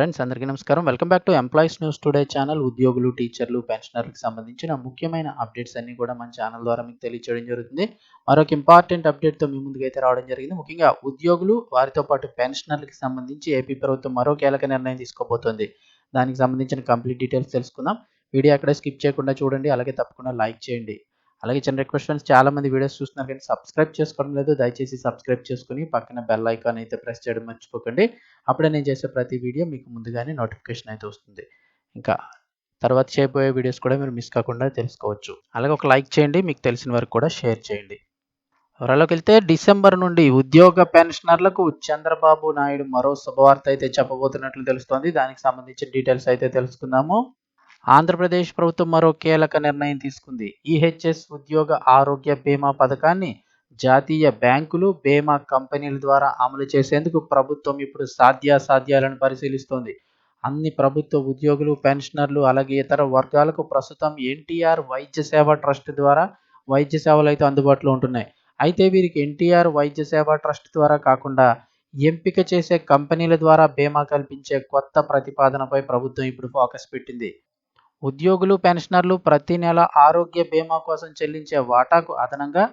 Friends అందరికీ నమస్కారం. Welcome back to employees news today channel ఉద్యోగులు టీచర్లు పెన్షనర్లకు సంబంధించిన ముఖ్యమైన అప్డేట్స్ అన్ని కూడా మన ఛానల్ ద్వారా మీకు తెలియచేయడం జరుగుతుంది. మరొక ఇంపార్టెంట్ అప్డేట్తో మీ ముందుకు అయితే రావడం జరిగింది. ముఖ్యంగా ఉద్యోగులు వారితో పాటు పెన్షనర్లకు సంబంధించి ఏపీ ప్రభుత్వం మరో కీలక నిర్ణయం తీసుకోబోతోంది. దానికి సంబంధించిన కంప్లీట్ డీటెయిల్స్ తెలుసుకుందాం. వీడియో అక్కడ స్కిప్ చేయకుండా చూడండి. అలాగే తప్పకుండా లైక్ చేయండి. అలాగే చిన్న రిక్వెస్ట్ ఫ్రెండ్స్ చాలా మంది వీడియోస్ చూస్తున్నారు కానీ సబ్స్క్రైబ్ చేసుకోవడం లేదు. దయచేసి సబ్స్క్రైబ్ చేసుకుని పక్కన బెల్ ఐకాన్ అయితే ప్రెస్ చేయడం మర్చిపోకండి. అప్పుడే నేను చేసే ప్రతి వీడియో మీకు ముందుగానే నోటిఫికేషన్ అయితే వస్తుంది. ఇంకా తర్వాత చేయబోయే వీడియోస్ కూడా మీరు మిస్ కాకుండా తెలుసుకోవచ్చు. అలాగే ఒక లైక్ చేయండి మీకు తెలిసిన వరకు కూడా షేర్ చేయండి. వివరాల్లోకి వెళ్తే డిసెంబర్ నుండి ఉద్యోగ పెన్షనర్లకు చంద్రబాబు నాయుడు మరో శుభవార్త అయితే చెప్పబోతున్నట్లు తెలుస్తోంది. దానికి సంబంధించిన డీటెయిల్స్ అయితే తెలుసుకుందాము. ఆంధ్రప్రదేశ్ ప్రభుత్వం మరో కీలక నిర్ణయం తీసుకుంది. ఈహెచ్ఎస్ ఉద్యోగ ఆరోగ్య బీమా పథకాన్ని జాతీయ బ్యాంకులు బీమా కంపెనీల ద్వారా అమలు చేసేందుకు ప్రభుత్వం ఇప్పుడు సాధ్యాసాధ్యాలను పరిశీలిస్తోంది. అన్ని ప్రభుత్వ ఉద్యోగులు పెన్షనర్లు అలాగే ఇతర వర్గాలకు ప్రస్తుతం ఎన్టీఆర్ వైద్య సేవ ట్రస్ట్ ద్వారా వైద్య సేవలు అయితే అందుబాటులో ఉంటున్నాయి. అయితే వీరికి ఎన్టీఆర్ వైద్య సేవ ట్రస్ట్ ద్వారా కాకుండా ఎంపిక చేసే కంపెనీల ద్వారా బీమా కల్పించే కొత్త ప్రతిపాదనపై ప్రభుత్వం ఇప్పుడు ఫోకస్ పెట్టింది. ఉద్యోగులు పెన్షనర్లు ప్రతి నెల ఆరోగ్య బీమా కోసం చెల్లించే వాటాకు అదనంగా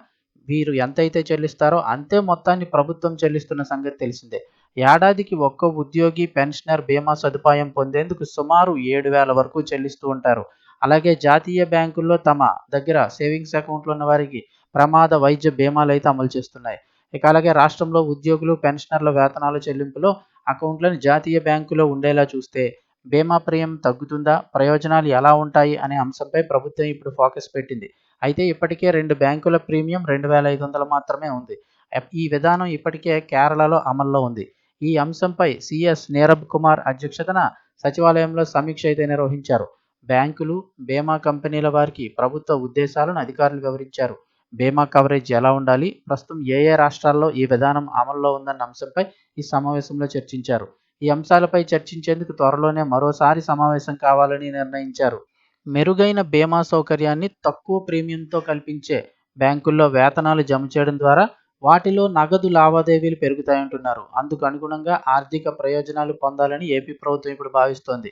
వీరు ఎంతైతే చెల్లిస్తారో అంతే మొత్తాన్ని ప్రభుత్వం చెల్లిస్తున్న సంగతి తెలిసిందే. ఏడాదికి ఒక్క ఉద్యోగి పెన్షనర్ బీమా సదుపాయం పొందేందుకు సుమారు ఏడు వేల వరకు చెల్లిస్తూ ఉంటారు. అలాగే జాతీయ బ్యాంకుల్లో తమ దగ్గర సేవింగ్స్ అకౌంట్లు ఉన్న వారికి ప్రమాద వైద్య బీమాలు అయితే అమలు చేస్తున్నాయి. ఇక అలాగే రాష్ట్రంలో ఉద్యోగులు పెన్షనర్ల వేతనాల చెల్లింపులో అకౌంట్లను జాతీయ బ్యాంకులో ఉండేలా చూస్తే బీమా ప్రీమియం తగ్గుతుందా? ప్రయోజనాలు ఎలా ఉంటాయి? అనే అంశంపై ప్రభుత్వం ఇప్పుడు ఫోకస్ పెట్టింది. అయితే ఇప్పటికే రెండు బ్యాంకుల ప్రీమియం రెండు వేల ఐదు వందలు మాత్రమే ఉంది. ఈ విధానం ఇప్పటికే కేరళలో అమల్లో ఉంది. ఈ అంశంపై సిఎస్ నీరబ్ కుమార్ అధ్యక్షతన సచివాలయంలో సమీక్ష అయితే నిర్వహించారు. బ్యాంకులు బీమా కంపెనీల వారికి ప్రభుత్వ ఉద్దేశాలను అధికారులు వివరించారు. బీమా కవరేజ్ ఎలా ఉండాలి? ప్రస్తుతం ఏ ఏ రాష్ట్రాల్లో ఈ విధానం అమల్లో ఉందన్న అంశంపై ఈ సమావేశంలో చర్చించారు. ఈ అంశాలపై చర్చించేందుకు త్వరలోనే మరోసారి సమావేశం కావాలని నిర్ణయించారు. మెరుగైన బీమా సౌకర్యాన్ని తక్కువ ప్రీమియంతో కల్పించే బ్యాంకుల్లో వేతనాలు జమ చేయడం ద్వారా వాటిలో నగదు లావాదేవీలు పెరుగుతాయంటున్నారు. అందుకు అనుగుణంగా ఆర్థిక ప్రయోజనాలు పొందాలని ఏపీ ప్రభుత్వం ఇప్పుడు భావిస్తోంది.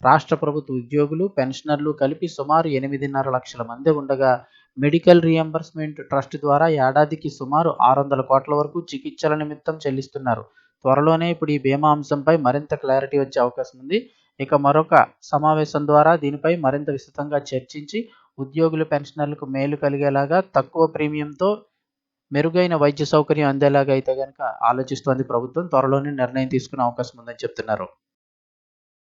రాష్ట్ర ప్రభుత్వ ఉద్యోగులు పెన్షనర్లు కలిపి సుమారు ఎనిమిదిన్నర లక్షల మంది ఉండగా మెడికల్ రియంబర్స్మెంట్ ట్రస్ట్ ద్వారా ఏడాదికి సుమారు ఆరు వందల కోట్ల వరకు చికిత్సల నిమిత్తం చెల్లిస్తున్నారు. త్వరలోనే ఇప్పుడు ఈ బీమా అంశంపై మరింత క్లారిటీ వచ్చే అవకాశం ఉంది. ఇక మరొక సమావేశం ద్వారా దీనిపై మరింత విస్తృతంగా చర్చించి ఉద్యోగులు పెన్షనర్లకు మేలు కలిగేలాగా తక్కువ ప్రీమియంతో మెరుగైన వైద్య సౌకర్యం అందేలాగా అయితే కనుక ఆలోచిస్తోంది ప్రభుత్వం. త్వరలోనే నిర్ణయం తీసుకునే అవకాశం ఉందని చెప్తున్నారు.